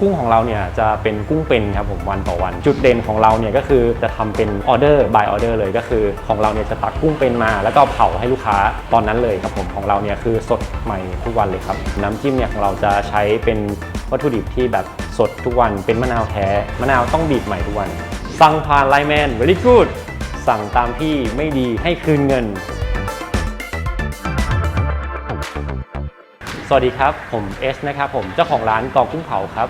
กุ้งของเราเนี่ยจะเป็นกุ้งเป็นครับผมวันต่อวัน จุดเด่นของเราเนี่ยก็คือจะทำเป็นออเดอร์ by ออเดอร์เลยก็คือของเราเนี่ยจะตักกุ้งเป็นมา แล้วก็เผาให้ลูกค้าตอนนั้นเลยครับผมของเราเนี่ยคือสดใหม่ทุกวันเลยครับ น้ำจิ้มเนี่ยของเราจะใช้เป็นวัตถุดิบที่แบบสดทุกวันเป็นมะนาวแท้มะนาวต้องบีบใหม่ทุกวัน สั่งผ่านไลน์แมน very good สั่งตามที่ไม่ดีให้คืนเงิน สวัสดีครับ ผมเอสนะครับผมเจ้าของร้านกอกุ้งเผาครับ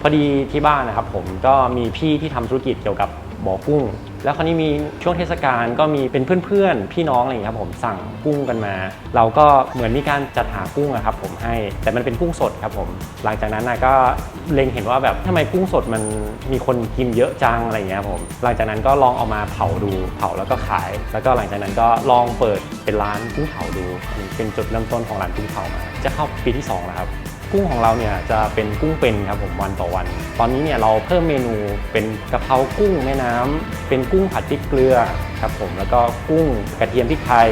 พอดีที่บ้านนะครับผมก็มีพี่ที่ทำธุรกิจเกี่ยวกับบ่อกุ้ง แล้วคราวนี้มีช่วงเทศกาลก็มีเป็นเพื่อนๆ พี่น้องอะไรอย่างเงี้ครับผมสั่งกุ้งกันมา เราก็เหมือนมีการจัดหากุ้งอะครับผมให้แต่มันเป็นกุ้งสดครับผม หลังจากนั้นนะก็เล็งเห็นว่าแบบทำไมกุ้งสดมันมีคนกินเยอะจังอะไรอย่างเงี้ยครับผม หลังจากนั้นก็ลองเอามาเผาดูเผาแล้วก็ขาย แล้วก็หลังจากนั้นก็ลองเปิดเป็นร้านกุ้งเผาดูเป็นจุดเริ่มต้นของร้านกุ้งเผามา จะเข้าปีที่สองแล้วครับ กุ้งของเราเนี่ยจะเป็นกุ้งเป็นครับผมวันต่อวัน ตอนนี้เนี่ยเราเพิ่มเมนูเป็นกะเพรากุ้งแม่น้ำเป็นกุ้งผัดพริกเกลือครับผมแล้วก็กุ้งกระเทียมพริกไทย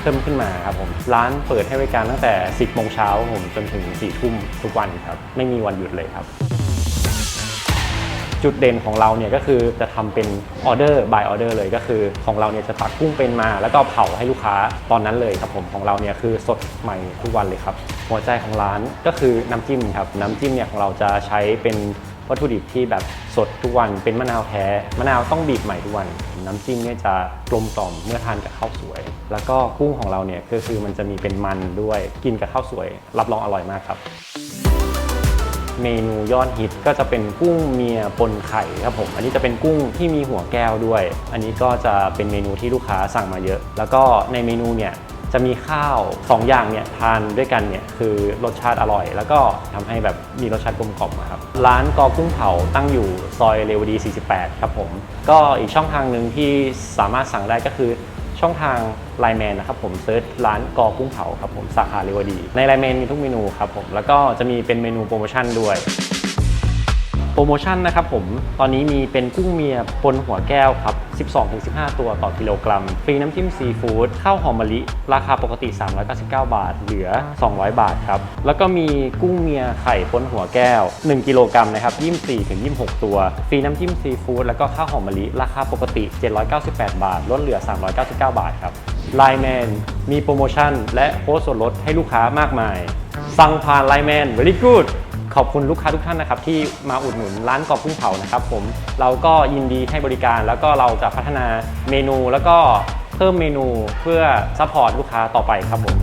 เพิ่มขึ้นมาครับผมร้านเปิดให้บริการตั้งแต่ 10โมงเช้าผมจนถึง4ทุ่มทุกวันครับไม่มีวันหยุดเลยครับ จุดเด่นของเราเนี่ยก็คือจะทำเป็นออเดอร์ by ออเดอร์เลยก็คือของเราเนี่ยจะตักกุ้งเป็นมา แล้วก็เผาให้ลูกค้าตอนนั้นเลยครับผมของเราเนี่ยคือสดใหม่ทุกวันเลยครับหัวใจของร้านก็คือน้ำจิ้มครับน้ำจิ้มเนี่ยของเราจะใช้เป็นวัตถุดิบที่แบบสดทุกวันเป็นมะนาวแท้มะนาวต้องบีบใหม่ทุกวัน น้ำจิ้มเนี่ยจะกลมกล่อมเมื่อทานกับข้าวสวย แล้วก็กุ้งของเราเนี่ยก็คือมันจะมีเป็นมันด้วยกินกับข้าวสวย รับรองอร่อยมากครับ เมนูยอดฮิตก็จะเป็นกุ้งเมียปนไข่ครับผม อันนี้จะเป็นกุ้งที่มีหัวแก้วด้วย อันนี้ก็จะเป็นเมนูที่ลูกค้าสั่งมาเยอะ แล้วก็ในเมนูเนี่ยจะมีข้าวสองอย่างเนี่ยทานด้วยกันเนี่ยคือรสชาติอร่อย แล้วก็ทำให้แบบมีรสชาติกลมกล่อมครับร้านกอกุ้งเผาตั้งอยู่ซอยเรวดี 48 ครับผม ก็อีกช่องทางหนึ่งที่สามารถสั่งได้ก็คือ ช่องทางไลแมนนะครับผมเซิร์ชร้านกอกุ้งเผาครับผมสาขาเรวดี ในไลแมนมีทุกเมนูครับผมแล้วก็จะมีเป็นเมนูโปรโมชั่นด้วย รโมชั่นนะครับผม ตอนนี้มีเป็นกุ้งเมียปนหัวแก้วครับ 12-15 ตัวต่อกิโลกรัม ฟรีน้ำจิ้มซีฟู้ดข้าวหอมมะลิ ราคาปกติ 399 บาท เหลือ 200 บาทครับ แล้วก็มีกุ้งเมียไข่ปนหัวแก้ว 1 กิโลกรัมนะครับ 24-26 ตัว ฟรีน้ำจิ้มซีฟู้ดแล้วก็ข้าวหอมมะลิ ราคาปกติ 798 บาท ลดเหลือ 399 บาทครับไลแมนมีโปรโมชั่น และโค้ดส่วนลดให้ลูกค้ามากมาย สั่งผ่านไลแมน very good ขอบคุณลูกค้าทุกท่านนะครับที่มาอุดหนุนร้านกอบกุ้งเผานะครับผมเราก็ยินดีให้บริการแล้วก็เราจะพัฒนาเมนูแล้วก็เพิ่มเมนูเพื่อซัพพอร์ตลูกค้าต่อไปครับผม